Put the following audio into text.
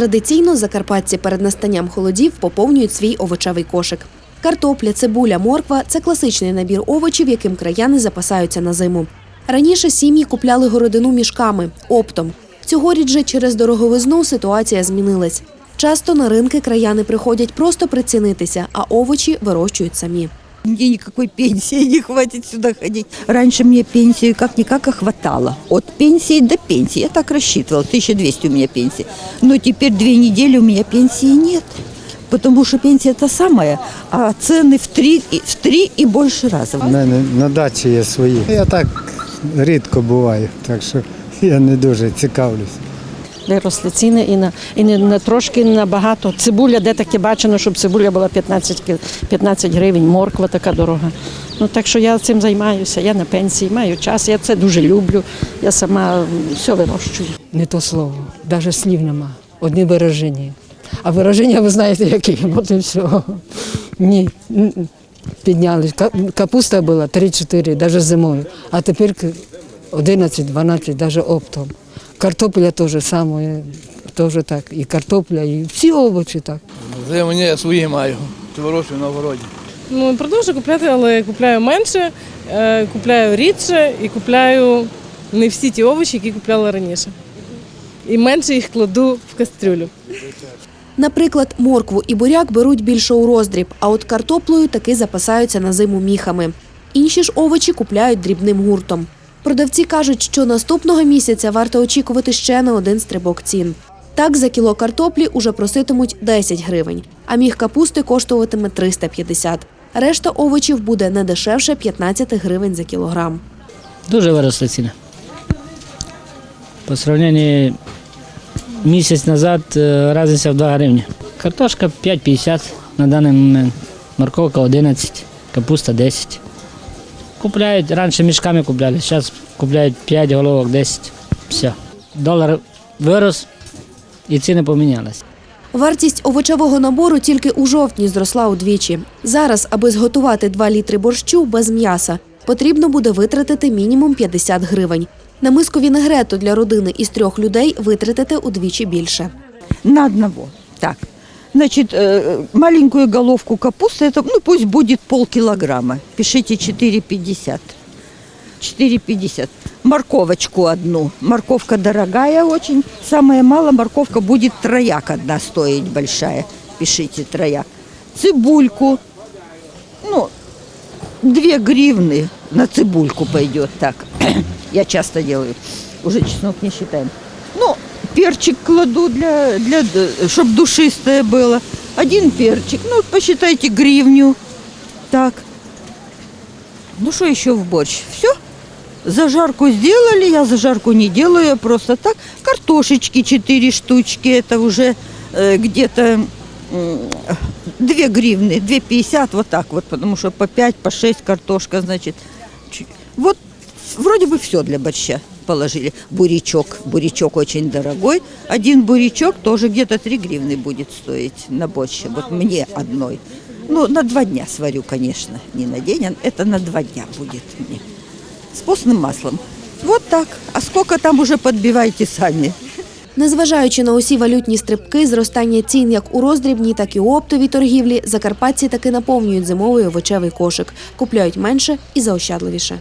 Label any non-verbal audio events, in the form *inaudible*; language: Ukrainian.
Традиційно закарпатці перед настанням холодів поповнюють свій овочевий кошик. Картопля, цибуля, морква це класичний набір овочів, яким краяни запасаються на зиму. Раніше сім'ї купляли городину мішками, оптом. Цьогоріч же через дороговизну ситуація змінилась. Часто на ринки краяни приходять просто прицінитися, а овочі вирощують самі. Мне никакой пенсии не хватит сюда ходить. Раньше мне пенсию как-никак и хватало. От пенсии до пенсии. Я так рассчитывала. 1200 у меня пенсии. Но теперь две недели у меня пенсии нет. Потому что пенсия та самая, а цены в три, в три и больше раза. У мене на дачі є свої. Я так рідко буваю, так що я не дуже цікавлюся. Виросли ціни і на і не, не трошки не набагато. Цибуля, де таке бачено, щоб цибуля була 15, 15 гривень, морква така дорога. Ну так що я цим займаюся. Я на пенсії маю час. Я це дуже люблю. Я сама все вирощую. Не то слово, навіть слів нема. Одні вираження. А вираження ви знаєте які, *laughs* от і все. Ні, підняли. Капуста була 3-4, навіть зимою, а тепер 11-12, навіть оптом. Картопля теж саме, теж так. І картопля, і всі овочі так. Зиму я свої маю. Вирощую на городі. Ну, продовжую купляти, але купляю менше, е, купляю рідше і купляю не всі ті овочі, які купляла раніше. І менше їх кладу в кастрюлю. Наприклад, моркву і буряк беруть більше у роздріб, а от картоплею таки запасаються на зиму міхами. Інші ж овочі купляють дрібним гуртом. Продавці кажуть, що наступного місяця варто очікувати ще на один стрибок цін. Так, за кіло картоплі уже проситимуть 10 гривень, а міг капусти коштуватиме 350. Решта овочів буде не дешевше 15 гривень за кілограм. Дуже виросли ціни. По сравненню місяць назад е, різниця в 2 гривні. Картошка 5,50 на даний момент, морковка 11, капуста 10. Купляють, раніше мішками купляли, зараз купляють 5 головок, 10. Все. Долар вирос і ціни помінялися. Вартість овочевого набору тільки у жовтні зросла удвічі. Зараз, аби зготувати 2 літри борщу без м'яса, потрібно буде витратити мінімум 50 гривень. На миску вінегрету для родини із трьох людей витратити удвічі більше. На одного. Так. Значит, э, маленькую головку капусты, это, ну, пусть будет полкилограмма. Пишите 4,50. 4,50. Морковочку одну. Морковка дорогая очень. Самое мало морковка будет трояк одна стоить большая. Пишите трояк. Цибульку. Ну, две гривны на цибульку пойдет так. *clears throat* Я часто делаю. Уже чеснок не считаем. Ну, перчик кладу для, для чтобы душистое было. Один перчик. Ну, посчитайте гривню. Так. Ну, что еще в борщ? Все. Зажарку сделали, я зажарку не делаю, просто так. Картошечки 4 штучки, это уже э, где-то м, 2 гривны, 2,50, вот так вот, потому что по 5, по 6 картошка, значит. Вот вроде бы все для борща положили. Бурячок, бурячок очень дорогой. Один бурячок тоже где-то 3 гривны будет стоить на борще, вот мне одной. Ну, на два дня сварю, конечно, не на день, а это на два дня будет мне. С постным маслом. Вот так. А сколько там уже подбивайте сами. Незважаючи на усі валютні стрибки, зростання цін як у роздрібній, так і у оптовій торгівлі, закарпатці таки наповнюють зимовий овочевий кошик, купляють менше і заощадливіше.